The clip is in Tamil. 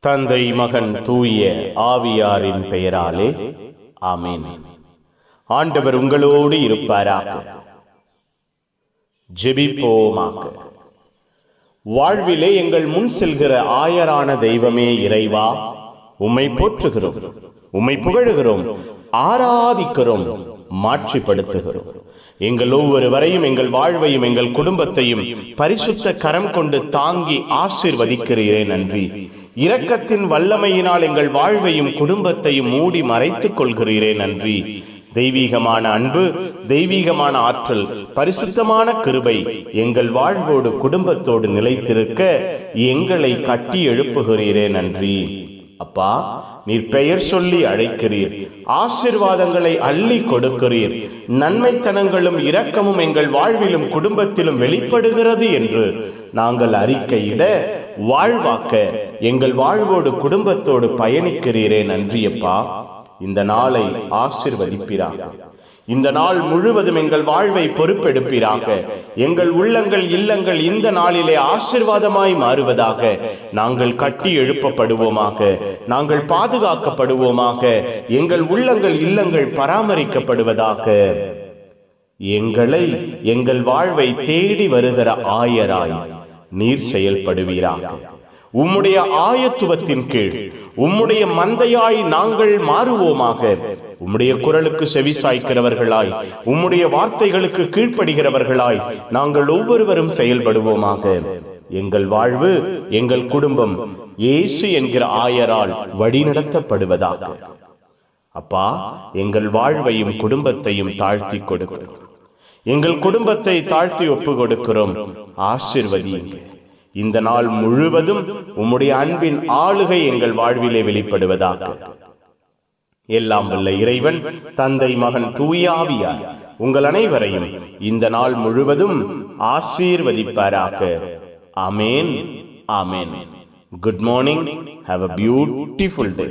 தந்தை மகன் தூய ஆவியாரின் பெயராலே. ஆமென். ஆண்டவர் உங்களோடு இருப்பாராக. ஜெபிப்போமாக. வாழ்விலே எங்கள் முன் செல்கிற ஆயரான தெய்வமே இறைவா. உம்மை போற்றுகிறோம் உம்மை புகழுகிறோம் ஆராதிக்கிறோம் மாற்றிப்படுத்துகிறோம் எங்கள் ஒவ்வொருவரையும் எங்கள் வாழ்வையும் எங்கள் குடும்பத்தையும் பரிசுத்த கரம் கொண்டு தாங்கி ஆசிர்வதிக்கிறீரே நன்றி. இரக்கத்தின் வல்லமையினால் எங்கள் வாழ்வையும் குடும்பத்தையும் மூடி மறைத்துக் கொள்கிறீரே நன்றி. தெய்வீகமான அன்பு தெய்வீகமான ஆற்றல் பரிசுத்தமான கிருபை எங்கள் வாழ்வோடு குடும்பத்தோடு நிலைத்திருக்க எங்களை கட்டி எழுப்புகிறீரே நன்றி. அப்பா நீர் பெயர் சொல்லி அழைக்கிறீர். ஆசிர்வாதங்களை அள்ளி கொடுக்கிறீர். நன்மைத்தனங்களும் இரக்கமும் எங்கள் வாழ்விலும் குடும்பத்திலும் வெளிப்படுகிறது என்று நாங்கள் அறிக்கையிட வாழ்வாக்க எங்கள் வாழ்வோடு குடும்பத்தோடு பயணிக்கிறீரே நன்றியப்பா. இந்த நாளை ஆசிர்வதிப்பீராக. இந்த நாள் முழுவதும் எங்கள் வாழ்வை பொறுப்பெடுப்பீராக. எங்கள் உள்ளங்கள் இல்லங்கள் இந்த நாளிலே ஆசிர்வாதமாய் மாறுவதாக. நாங்கள் கட்டி எழுப்பப்படுவோமாக. நாங்கள் பாதுகாக்கப்படுவோமாக. எங்கள் உள்ளங்கள் இல்லங்கள் பராமரிக்கப்படுவதாக. எங்களை எங்கள் வாழ்வை தேடி வருகிற ஆயராய் நீர் செயல்படுவீராக. உம்முடைய ஆயத்துவத்தின் கீழ் உம்முடைய மந்தையாய் நாங்கள் மாறுவோமாக. உம்முடைய குரலுக்கு செவி சாய்க்கிறவர்களாய் உம்முடைய வார்த்தைகளுக்கு கீழ்ப்படுகிறவர்களாய் நாங்கள் ஒவ்வொருவரும் செயல்படுவோமாக. எங்கள் வாழ்வு எங்கள் குடும்பம் இயேசு என்கிற ஆயரால் வழிநடத்தப்படுவதாக. அப்பா எங்கள் வாழ்வையும் குடும்பத்தையும் தாழ்த்தி கொடுக்கிறோம் எங்கள் குடும்பத்தை தாழ்த்தி ஒப்பு கொடுக்கிறோம். ஆசிர்வதி இந்த நாள் முழுவதும் உம்முடைய அன்பின் ஆளுகை எங்கள் வாழ்விலே வெளிப்படுவதாக. எல்லாம் வல்ல இறைவன் தந்தை மகன் தூயாவியார் உங்கள் அனைவரையும் இந்த நாள் முழுவதும் ஆசீர்வதிப்பாராக. அமேன் ஆமேன். Good morning have a beautiful day